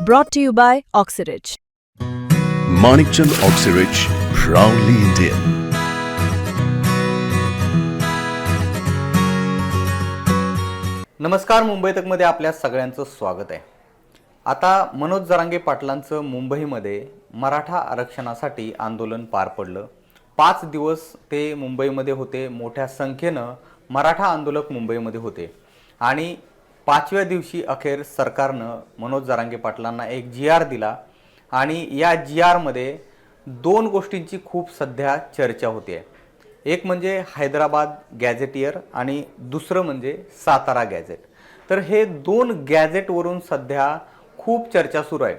Brought to you by Oxyridge. Manikchand Oxyrich, proudly Indian. नमस्कार मुंबई तकमध्ये आपल्या सगळ्यांचं स्वागत आहे आता मनोज जरांगे पाटलांचं मुंबईमध्ये मराठा आरक्षणासाठी आंदोलन पार पडलं पाच दिवस ते मुंबईमध्ये होते मोठ्या संख्येनं मराठा आंदोलक मुंबईमध्ये होते आणि पाचव्या दिवशी अखेर सरकारनं मनोज जरांगे पाटलांना एक जी आर दिला आणि या जी आरमध्ये दोन गोष्टींची खूप सध्या चर्चा होते एक म्हणजे हैदराबाद गॅझेटियर आणि दुसरं म्हणजे सातारा गॅझेट. तर हे दोन गॅझेटवरून सध्या खूप चर्चा सुरू आहे.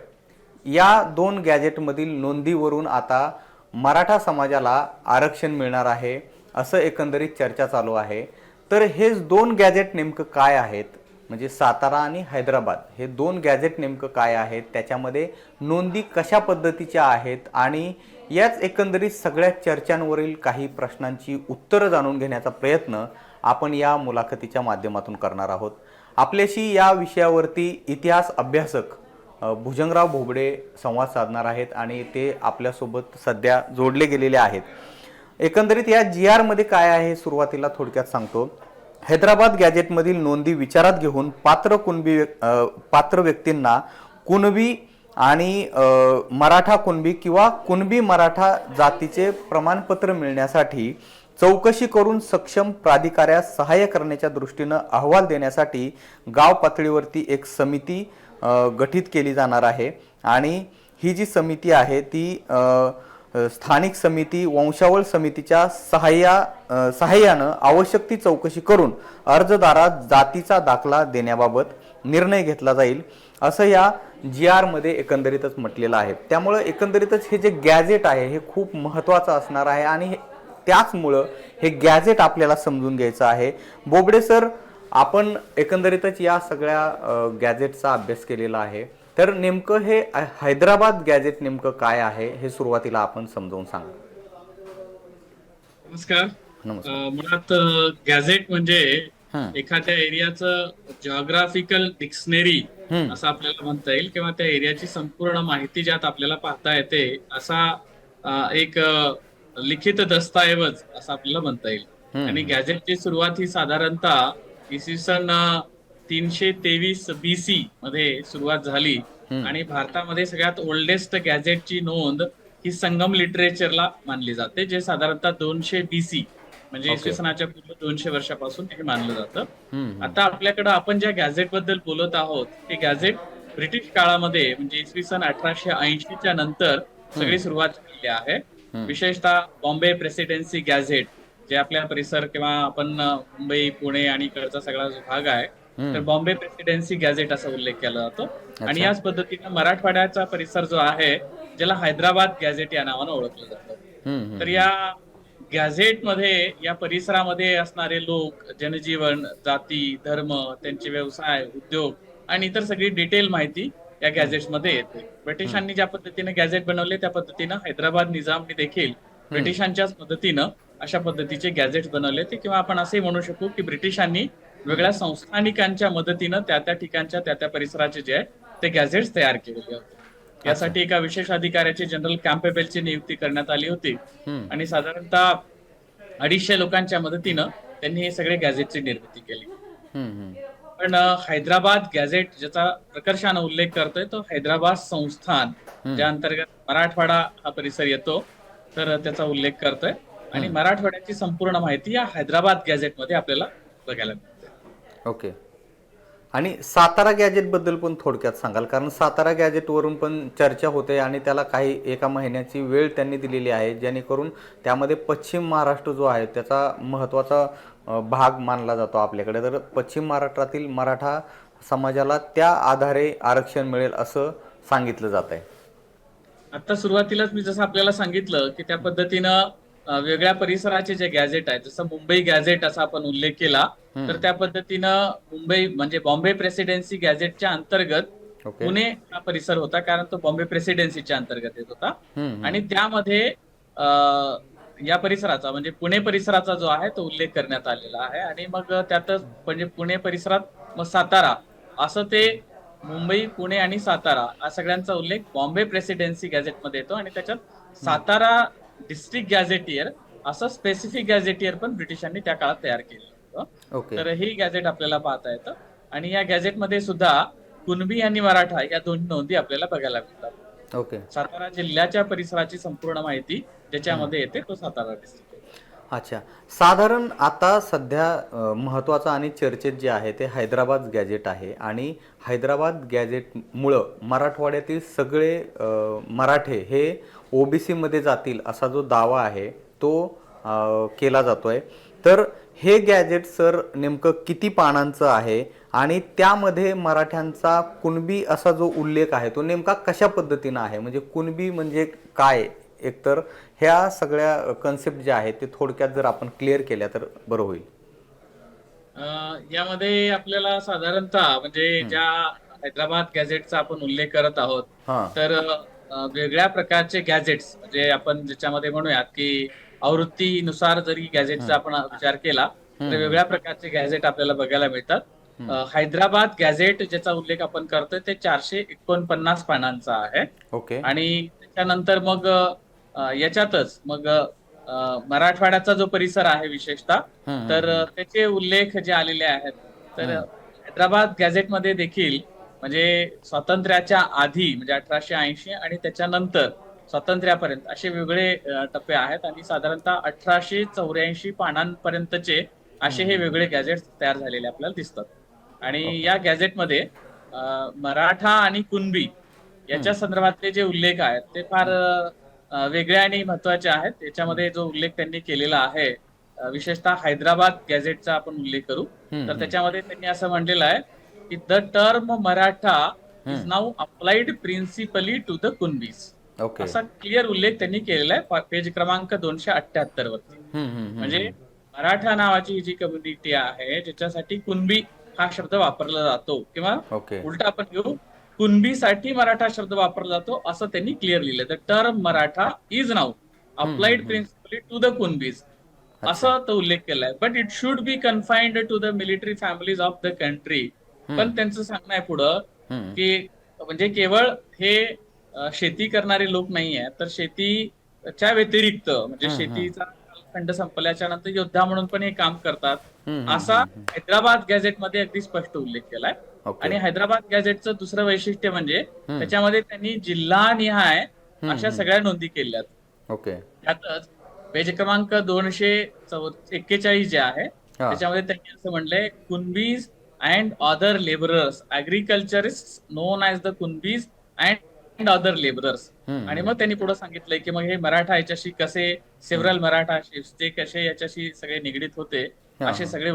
या दोन गॅझेटमधील नोंदीवरून आता मराठा समाजाला आरक्षण मिळणार आहे असं एकंदरीत चर्चा चालू आहे. तर हेच दोन गॅझेट नेमकं काय आहेत म्हणजे सातारा आणि हैदराबाद हे दोन गॅझेट नेमकं काय आहेत त्याच्यामध्ये नोंदी कशा पद्धतीच्या आहेत आणि याच एकंदरीत सगळ्या चर्चांवरील काही प्रश्नांची उत्तरं जाणून घेण्याचा प्रयत्न आपण या मुलाखतीच्या माध्यमातून करणार आहोत. आपल्याशी या विषयावरती इतिहास अभ्यासक भुजंगराव भोबडे संवाद साधणार आहेत आणि ते आपल्यासोबत सध्या जोडले गेलेले आहेत. एकंदरीत या जी आरमध्ये काय आहे सुरुवातीला थोडक्यात सांगतो. हैदराबाद गॅजेटमधील नोंदी विचारात घेऊन पात्र कुणबी पात्र व्यक्तींना कुणबी आणि मराठा कुणबी किंवा कुणबी मराठा जातीचे प्रमाणपत्र मिळण्यासाठी चौकशी करून सक्षम प्राधिकाऱ्यास सहाय्य करण्याच्या दृष्टीनं अहवाल देण्यासाठी गाव पातळीवरती एक समिती गठीत केली जाणार आहे. आणि ही जी समिती आहे ती स्थानिक समिती वंशावळ समितीच्या सहाय्या सहाय्यानं आवश्यक ती चौकशी करून अर्जदारात जातीचा दाखला देण्याबाबत निर्णय घेतला जाईल असं या जी आरमध्ये एकंदरीतच म्हटलेलं आहे. त्यामुळं एकंदरीतच हे जे गॅजेट आहे हे खूप महत्त्वाचं असणार आहे आणि त्याचमुळं हे गॅजेट आपल्याला समजून घ्यायचं आहे. बोबडे सर आपण एकंदरीतच या सगळ्या गॅजेटचा अभ्यास केलेला आहे. तर नेमकं हे हैदराबाद गॅजेट नेमकं काय आहे हे सुरुवातीला आपण समजावून सांगा नमस्कार मुळात गॅझेट म्हणजे. एखाद्या एरियाचं जॉग्राफिकल डिक्शनरी. असं आपल्याला म्हणता येईल किंवा त्या एरियाची संपूर्ण माहिती ज्यात आपल्याला पाहता येते असा एक लिखित दस्तऐवज असं आपल्याला म्हणता येईल. आणि गॅझेटची सुरुवात ही साधारणतः इसवी सन तीनशे तेवीस बीसी मध्ये सुरुवात झाली हं. आणि भारतामध्ये सगळ्यात ओल्डेस्ट गॅझेटची नोंद ही संगम लिटरेचरला मानली जाते जे साधारणतः दोनशे बीसी म्हणजे Okay. इसवी सनाच्या पूर्व दोनशे वर्षापासून हे मानलं जातं. आता आपल्याकडे आपण ज्या गॅझेटबद्दल बोलत आहोत ते गॅझेट ब्रिटिश काळामध्ये म्हणजे इसवी सन अठराशे ऐंशीच्या नंतर सगळी सुरुवात झालेली आहे विशेषतः बॉम्बे प्रेसिडेन्सी गॅझेट जे आपल्या परिसर किंवा आपण मुंबई पुणे आणि इकडचा सगळा जो भाग आहे तर बॉम्बे प्रेसिडेन्सी गॅझेट असा उल्लेख केला जातो. आणि याच पद्धतीने मराठवाड्याचा परिसर जो आहे ज्याला हैदराबाद गॅझेट या नावानं ओळखलं जातं. तर या गॅझेटमध्ये या परिसरामध्ये असणारे लोक जनजीवन जाती धर्म त्यांचे व्यवसाय उद्योग आणि इतर सगळी डिटेल माहिती या गॅझेट्समध्ये येते. ब्रिटिशांनी ज्या पद्धतीने गॅझेट बनवले त्या पद्धतीनं हैदराबाद निजामने देखील ब्रिटिशांच्याच मदतीनं अशा पद्धतीचे गॅझेट बनवले ते किंवा आपण असे म्हणू शकू की ब्रिटिशांनी वेगळ्या संस्थानिकांच्या मदतीनं त्या त्या ठिकाणच्या त्या त्या परिसराचे जे आहे ते गॅझेट्स तयार केलेले होते. यासाठी एका विशेष अधिकाऱ्याची जनरल कॅम्पेबेलची नियुक्ती करण्यात आली होती. आणि साधारणतः अडीचशे लोकांच्या मदतीनं त्यांनी हे सगळे गॅझेटची निर्मिती केली. पण हैदराबाद गॅझेट ज्याचा प्रकर्षानं उल्लेख करतोय तो हैदराबाद संस्थान ज्या अंतर्गत मराठवाडा हा परिसर येतो तर त्याचा उल्लेख करतोय. आणि मराठवाड्याची संपूर्ण माहिती या हैदराबाद गॅझेटमध्ये आपल्याला बघायला मिळते. ओके. आणि सातारा गॅजेटबद्दल पण थोडक्यात सांगाल कारण सातारा गॅजेटवरून पण चर्चा होते आणि त्याला काही एका महिन्याची वेळ त्यांनी दिलेली आहे जेणेकरून त्यामध्ये पश्चिम महाराष्ट्र जो आहे त्याचा महत्त्वाचा भाग मानला जातो आपल्याकडे. तर पश्चिम महाराष्ट्रातील मराठा समाजाला त्या आधारे आरक्षण मिळेल असं सांगितलं जात आहे आता सुरुवातीलाच मी जसं आपल्याला सांगितलं की त्या पद्धतीनं वेगळ्या परिसराचे जे गॅझेट आहेत जसं मुंबई गॅझेट असा आपण उल्लेख केला तर त्या पद्धतीनं मुंबई म्हणजे बॉम्बे प्रेसिडेन्सी गॅझेटच्या अंतर्गत पुणे हा परिसर होता कारण तो बॉम्बे प्रेसिडेन्सीच्या अंतर्गत येत होता. आणि त्यामध्ये या परिसराचा म्हणजे पुणे परिसराचा जो आहे तो उल्लेख करण्यात आलेला आहे. आणि मग त्यातच म्हणजे पुणे परिसरात मग सातारा असं ते मुंबई पुणे आणि सातारा हा सगळ्यांचा उल्लेख बॉम्बे प्रेसिडेन्सी गॅझेटमध्ये येतो. आणि त्याच्यात सातारा डिस्ट्रिक्ट गॅझेटियर असं स्पेसिफिक गॅझेटियर पण ब्रिटिशांनी त्या काळात तयार केलं होतं. तर ही गॅझेट आपल्याला पाहता येतं. आणि या गॅझेटमध्ये सुद्धा कुणबी आणि मराठा या दोन नोंदी आपल्याला बघायला मिळतात. ओके सातारा जिल्ह्याच्या परिसराची संपूर्ण माहिती ज्याच्यामध्ये येते तो सातारा डिस्ट्रिक्ट अच्छा. साधारण आता सध्या महत्त्वाचं आणि चर्चेत जे आहे ते हैदराबाद गॅजेट आहे आणि हैदराबाद गॅजेटमुळं मराठवाड्यातील सगळे मराठे हे ओबीसीमध्ये जातील असा जो दावा आहे तो केला केला जातोय. तर हे गॅजेट सर नेमकं किती पानांचं आहे आणि त्यामध्ये मराठ्यांचा कुणबी असा जो उल्लेख आहे तो नेमका कशा पद्धतीनं आहे? म्हणजे कुणबी म्हणजे काय? एकतर ह्या सगळ्या कन्सेप्ट ज्या आहेत ते थोडक्यात जर आपण क्लिअर केल्या तर बरं होईल. यामध्ये आपल्याला साधारणतः म्हणजे ज्या हैदराबाद गॅझेटचा आपण उल्लेख करत आहोत तर वेगळ्या प्रकारचे गॅझेट्स म्हणजे आपण ज्याच्यामध्ये म्हणूयात की आवृत्तीनुसार जरी गॅझेटचा आपण विचार केला तर वेगळ्या प्रकारचे गॅझेट आपल्याला बघायला मिळतात. हैदराबाद गॅझेट ज्याचा उल्लेख आपण करतोय ते चारशे एकोणपन्नास पानांचा आहे. ओके. आणि त्याच्यानंतर मग याच्यातच मग मराठवाड्याचा जो परिसर आहे विशेषतः तर त्याचे उल्लेख जे आलेले आहेत तर हैदराबाद गॅझेटमध्ये देखील म्हणजे स्वातंत्र्याच्या आधी म्हणजे अठराशे ऐंशी आणि त्याच्यानंतर स्वातंत्र्यापर्यंत असे वेगळे टप्पे आहेत आणि साधारणतः अठराशे चौऱ्याऐंशी पानांपर्यंतचे असे हे वेगळे गॅझेट्स तयार झालेले आपल्याला दिसतात. आणि या गॅझेटमध्ये मराठा आणि कुणबी याच्या संदर्भातले जे उल्लेख आहेत ते फार अं, वेगळे आणि महत्त्वाचे आहेत. याच्यामध्ये जो उल्लेख त्यांनी केलेला आहे विशेषतः हैदराबाद गॅझेटचा आपण उल्लेख करू. तर त्याच्यामध्ये त्यांनी असं म्हणलेलं आहे की the term Maratha is now applied principally to the Kunbis. असा क्लिअर उल्लेख त्यांनी केलेला आहे पेज क्रमांक दोनशे अठ्याहत्तर वरती. म्हणजे मराठा नावाची जी कम्युनिटी आहे ज्याच्यासाठी कुणबी हा शब्द वापरला जातो. किंवा उलटा आपण घेऊ कुणबीसाठी मराठा शब्द वापरला जातो असं त्यांनी क्लिअर लिहिलं the term Maratha is now applied principally to the Kunbis असा तो उल्लेख केलाय. But it should be confined to the military families of the country पण त्यांचं सांगणं आहे पुढं. की म्हणजे केवळ हे शेती करणारे लोक नाही आहेत तर शेतीच्या व्यतिरिक्त म्हणजे शेतीचा खंड संपल्याच्या नंतर योद्धा म्हणून पण हे काम करतात असा हैदराबाद गॅझेटमध्ये अगदी स्पष्ट उल्लेख केलाय. आणि हैदराबाद गॅझेटचं दुसरं वैशिष्ट्य म्हणजे त्याच्यामध्ये त्यांनी जिल्हानिहाय अशा सगळ्या नोंदी केल्यात. ओके. त्यातच पेज क्रमांक दोनशे एक्केचाळीस जे आहे त्याच्यामध्ये त्यांनी असं म्हणलंय Kunbis and other labourers agriculturist known as the Kunbis and other labourers. आणि मग त्यांनी पुढे सांगितलंय की मग हे मराठा याच्याशी कसे सेव्हरल मराठा शिफ्ट ते कसे याच्याशी सगळे निगडीत होते असे सगळे.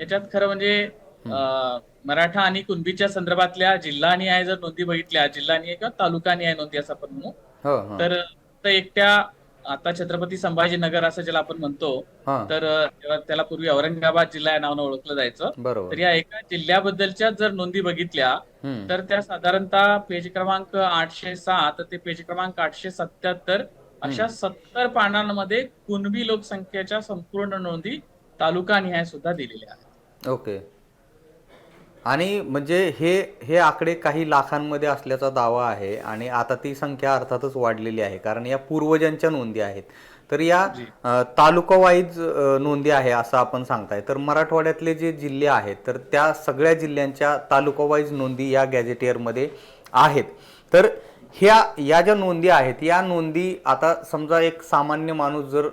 याच्यात खरं म्हणजे मराठा आणि कुणबीच्या संदर्भातल्या जिल्हानिहाय जर नोंदी बघितल्या जिल्हानिहाय किंवा तालुकानिहाय नोंदी असं आपण म्हणू हो हो. तर एकट्या आता छत्रपती संभाजीनगर असं ज्याला आपण म्हणतो तर त्याला पूर्वी औरंगाबाद जिल्हा या नावानं ओळखलं जायचं. तर या एका जिल्ह्याबद्दलच्या जर नोंदी बघितल्या. तर त्या साधारणतः पेज क्रमांक आठशे सात ते पेज क्रमांक आठशे सत्याहत्तर अशा सत्तर पानांमध्ये कुणबी लोकसंख्येच्या संपूर्ण नोंदी तालुका निहाय सुद्धा दिलेल्या आहेत. ओके. आणि म्हणजे हे हे आकडे काही लाखांमध्ये असल्याचा दावा आहे आणि आता ती संख्या अर्थातच वाढलेली आहे. कारण या पूर्वजांच्या नोंदी आहेत. तर या तालुका वाईज नोंदी आहे असं आपण सांगताय. तर मराठवाड्यातले जे जिल्हे आहेत तर त्या सगळ्या जिल्ह्यांच्या तालुका वाईज नोंदी या गॅझेटियरमध्ये आहेत. तर ह्या या ज्या नोंदी आहेत या नोंदी आता समजा एक सामान्य माणूस जर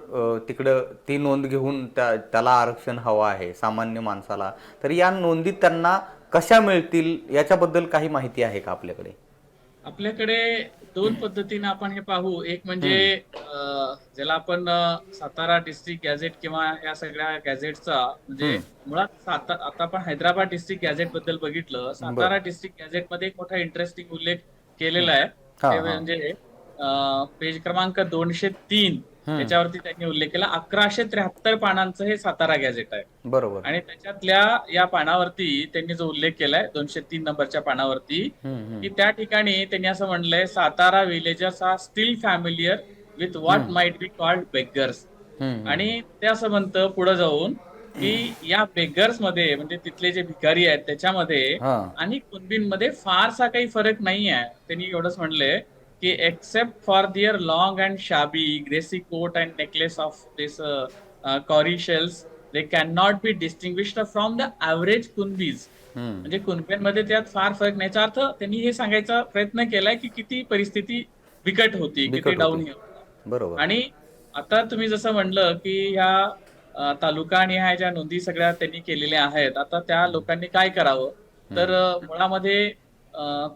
तिकडं ती नोंद घेऊन त्या त्याला आरक्षण हवं आहे सामान्य माणसाला तर या नोंदी त्यांना कशा मिळतील याच्याबद्दल काही माहिती आहे का आपल्याकडे? आपल्याकडे दोन पद्धतीने आपण हे पाहू. एक म्हणजे ज्याला आपण सातारा डिस्ट्रिक्ट गॅझेट किंवा या सगळ्या गॅझेटचा म्हणजे मुळात आता आपण हैदराबाद डिस्ट्रिक्ट गॅझेटबद्दल बघितलं. सातारा डिस्ट्रिक्ट गॅझेटमध्ये एक मोठा इंटरेस्टिंग उल्लेख केलेला आहे. ते. म्हणजे पेज क्रमांक दोनशे तीन. त्याच्यावरती त्यांनी उल्लेख केला. अकराशे त्र्याहत्तर पानांचं हे सातारा गॅझेट आहे. बरोबर. आणि त्याच्यातल्या या पानावरती त्यांनी जो उल्लेख केलाय दोनशे तीन नंबरच्या पानावरती. की त्या ठिकाणी त्यांनी असं म्हणलंय Satara villagers are still familiar with what might be called beggars आणि ते असं म्हणतं पुढे जाऊन की या बेगर्समध्ये म्हणजे तिथले जे भिकारी आहेत त्याच्यामध्ये हा. आणि कुणबींमध्ये फारसा काही फरक नाही आहे त्यांनी एवढंच म्हणले की except for their long and shabby greasy coat and necklace of this cowrie shells they can not be distinguished from the average Kunbis म्हणजे कुणब्यांमध्ये त्यात फार फरक नाही. याचा अर्थ त्यांनी हे सांगायचा प्रयत्न केलाय की किती परिस्थिती बिकट होती किती डाऊन बरोबर. आणि आता तुम्ही जसं म्हणलं की ह्या तालुका आणि ह्या ज्या नोंदी सगळ्या त्यांनी केलेल्या आहेत आता त्या लोकांनी काय करावं? तर मुळामध्ये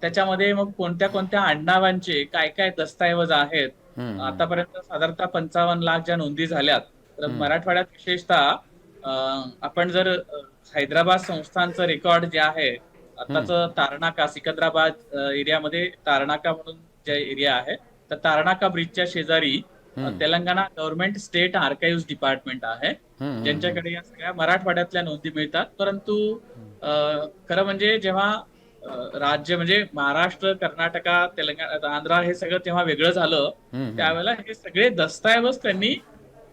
त्याच्यामध्ये मग कोणत्या कोणत्या आडनावांचे काय काय दस्तऐवज आहेत. आतापर्यंत साधारणतः पंचावन्न लाख ज्या नोंदी झाल्यात तर मराठवाड्यात विशेषतः आपण जर हैदराबाद संस्थांचं रेकॉर्ड जे आहे आताच तारणाका सिकंदराबाद एरियामध्ये तारणाका म्हणून जे एरिया आहे तर तारणाका ब्रिजच्या शेजारी Telangana government state archive department आहे. ज्यांच्याकडे या सगळ्या मराठवाड्यातल्या नोंदी मिळतात. परंतु खरं म्हणजे जेव्हा राज्य म्हणजे महाराष्ट्र कर्नाटका तेलंगणा आंध्रा हे सगळं तेव्हा वेगळं झालं. त्यावेळेला हे सगळे दस्तऐवज त्यांनी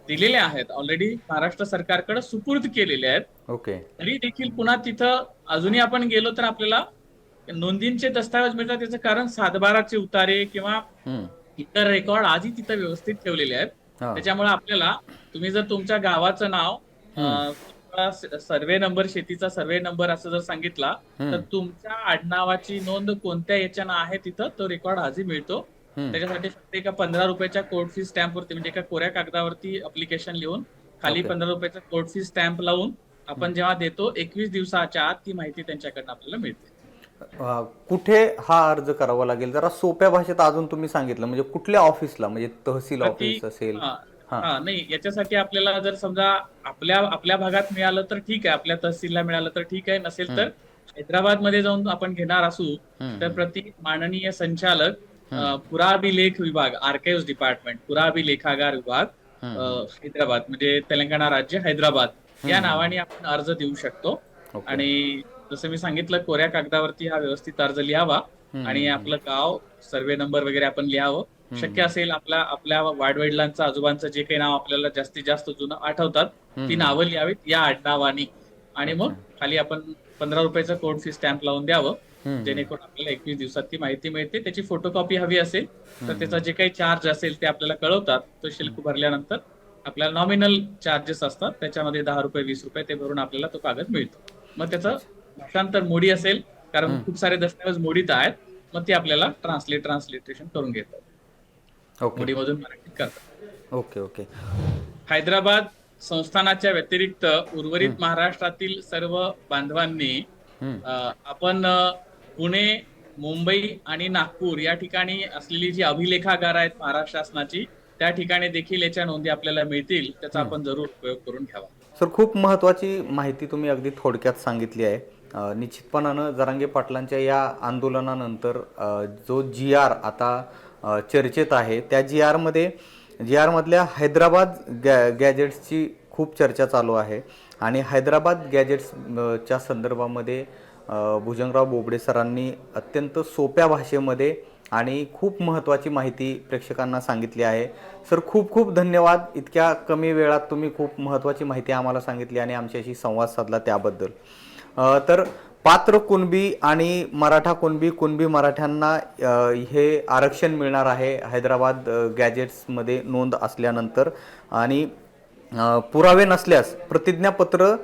दिलेले आहेत. ऑलरेडी महाराष्ट्र सरकारकडे सुपूर्द केलेले आहेत. ओके. तरी देखील पुन्हा तिथं अजूनही आपण गेलो तर आपल्याला नोंदींचे दस्तऐवज मिळतात. त्याचं कारण सातबाराचे उतारे किंवा. इतर रेकॉर्ड आजही तिथं व्यवस्थित ठेवलेले आहेत. त्याच्यामुळे आपल्याला तुम्ही जर तुमच्या गावाचं नाव सर्वे नंबर शेतीचा सर्वे नंबर असं जर सांगितला तर तुमच्या आडनावाची नोंद कोणत्या याच्यानं आहे तिथं तो रेकॉर्ड आजही मिळतो. त्याच्यासाठी फक्त एका पंधरा रुपयाच्या कोर्ट फी स्टॅम्प वरती म्हणजे एका कोऱ्या कागदावरती अप्लिकेशन लिहून खाली. पंधरा रुपयाचा कोर्ट फी स्टॅम्प लावून आपण जेव्हा देतो एकवीस दिवसाच्या आत ती माहिती त्यांच्याकडनं आपल्याला मिळते. कुठे हा अर्ज करावा लागेल? जरा सोप्या भाषेत अजून तुम्ही सांगितलं म्हणजे कुठल्या ऑफिसला म्हणजे तहसील ऑफिस असेल? हा, नाही याच्यासाठी आपल्याला जर समजा आपल्या आपल्या भागात मिळालं तर ठीक आहे आपल्या तहसीलला मिळालं तर ठीक आहे नसेल तर हैदराबादमध्ये जाऊन आपण घेणार असू तर प्रति माननीय संचालक पुराभिलेख विभाग आर्काइव्ह डिपार्टमेंट पुराभिलेखागार विभाग हैदराबाद म्हणजे तेलंगणा राज्य हैदराबाद या नावाने आपण अर्ज देऊ शकतो. आणि जसं मी सांगितलं कोऱ्या कागदावरती हा व्यवस्थित अर्ज लिहावा आणि आपलं गाव सर्वे नंबर वगैरे आपण लिहावं. शक्य असेल आपल्या आपल्या वाडवडिलांचं आजोबांचं जे काही नाव आपल्याला जास्तीत जास्त जुनं आठवतात ती नावं लिहावीत या आडनावानी. आणि मग खाली आपण पंधरा रुपयाचं कोड फी स्टॅम्प लावून द्यावं जेणेकरून आपल्याला एकवीस दिवसात ती माहिती मिळते. त्याची फोटोकॉपी हवी असेल तर त्याचा जे काही चार्ज असेल ते आपल्याला कळवतात. तो शुल्क भरल्यानंतर आपल्याला नॉमिनल चार्जेस असतात. त्याच्यामध्ये दहा रुपये वीस रुपये ते भरून आपल्याला तो कागद मिळतो. मग त्याचं भाषांतर मोडी असेल कारण खूप सारे दस्तऐवज मोडीत आहेत मग ते आपल्याला ट्रान्सलेट ट्रान्सलेटेशन करून घेतात. ओके मराठीत करतात. ओके ओके हैदराबाद संस्थानाच्या व्यतिरिक्त उर्वरित महाराष्ट्रातील सर्व बांधवांनी आपण पुणे मुंबई आणि नागपूर या ठिकाणी असलेली जी अभिलेखागार आहेत महाराष्ट्र शासनाची त्या ठिकाणी देखील याच्या नोंदी आपल्याला मिळतील त्याचा आपण जरूर उपयोग करून घ्यावा. सर खूप महत्त्वाची माहिती तुम्ही अगदी थोडक्यात सांगितली आहे. निश्चितपणानं जरांगे पाटलांच्या या आंदोलनानंतर जो जी आर आता चर्चेत आहे. त्या जी आरमध्ये जी आरमधल्या हैदराबाद गॅ गॅजेट्सची खूप चर्चा चालू आहे. आणि हैदराबाद गॅजेट्सच्या संदर्भामध्ये भुजंगराव बोबडे सरांनी अत्यंत सोप्या भाषेमध्ये आणि खूप महत्त्वाची माहिती प्रेक्षकांना सांगितली आहे. सर खूप खूप धन्यवाद. इतक्या कमी वेळात तुम्ही खूप महत्त्वाची माहिती आम्हाला सांगितली आणि आमच्याशी संवाद साधला त्याबद्दल. तर पात्र कुणबी आणि मराठा कुणबी कुणबी मराठ्यांना हे आरक्षण मिळणार आहे हैदराबाद गॅजेट्समध्ये नोंद असल्यानंतर. आणि पुरावे नसल्यास प्रतिज्ञापत्र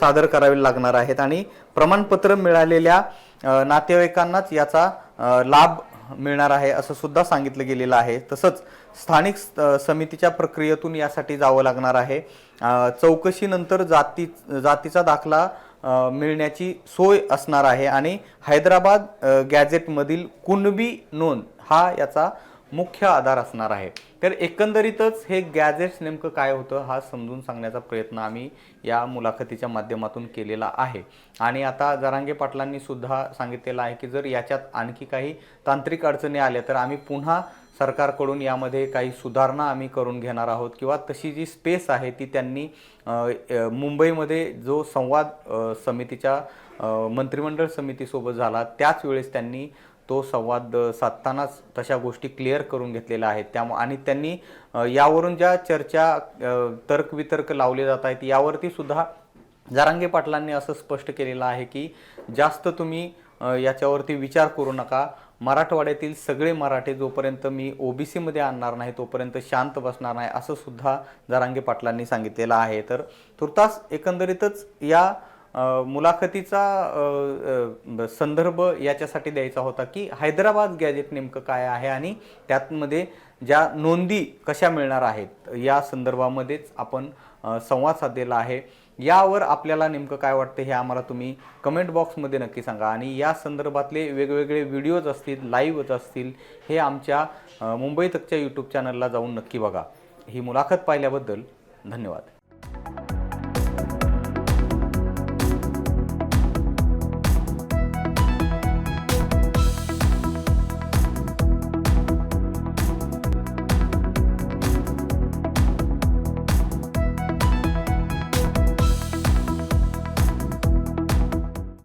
सादर करावे लागणार आहेत. आणि प्रमाणपत्र मिळालेल्या नातेवाईकांनाच याचा लाभ मिळणार आहे असं सुद्धा सांगितलं गेलेलं आहे. तसंच स्थानिक समितीच्या प्रक्रियेतून यासाठी जावं लागणार आहे. चौकशीनंतर जाती जातीचा दाखला मिळण्याची सोय असणार आहे. आणि हैदराबाद गॅझेटमधील कुणबी नोंद हा याचा मुख्य आधार असणार आहे. तर एकंदरीतच हे गॅजेट्स नेमकं काय होतं हा समजून सांगण्याचा प्रयत्न आम्ही या मुलाखतीच्या माध्यमातून केलेला आहे. आणि आता जरांगे पाटलांनी सुद्धा सांगितलेलं आहे की जर याच्यात आणखी काही तांत्रिक अडचणी आल्या तर आम्ही पुन्हा सरकारकडून यामध्ये काही सुधारणा आम्ही करून घेणार आहोत किंवा तशी जी स्पेस आहे ती त्यांनी मुंबईमध्ये जो संवाद समितीच्या मंत्रिमंडळ समितीसोबत झाला त्याच वेळेस त्यांनी तो संवाद साधतानाच तशा गोष्टी क्लिअर करून घेतलेल्या आहेत. त्यामुळे आणि त्यांनी यावरून ज्या चर्चा तर्कवितर्क लावले जात आहेत यावरती सुद्धा जारांगे पाटलांनी असं स्पष्ट केलेलं आहे की जास्त तुम्ही याच्यावरती विचार करू नका. मराठवाड्यातील सगळे मराठे जोपर्यंत मी ओबीसीमध्ये आणणार नाही तोपर्यंत शांत बसणार नाही असं सुद्धा जारांगे पाटलांनी सांगितलेलं आहे. तर तुर्तास एकंदरीतच या मुलाखतीचा संदर्भ याच्यासाठी द्यायचा होता की हैदराबाद गॅजेट नेमकं काय आहे आणि त्यातमध्ये ज्या नोंदी कशा मिळणार आहेत या संदर्भामध्येच आपण संवाद साधलेला आहे. यावर आपल्याला नेमकं काय वाटतं हे आम्हाला तुम्ही कमेंट बॉक्समध्ये नक्की सांगा. आणि या संदर्भातले वेगवेगळे व्हिडिओज असतील लाईव्हच असतील हे आमच्या मुंबई तकच्या यूट्यूब चॅनलला जाऊन नक्की बघा. ही मुलाखत पाहिल्याबद्दल धन्यवाद.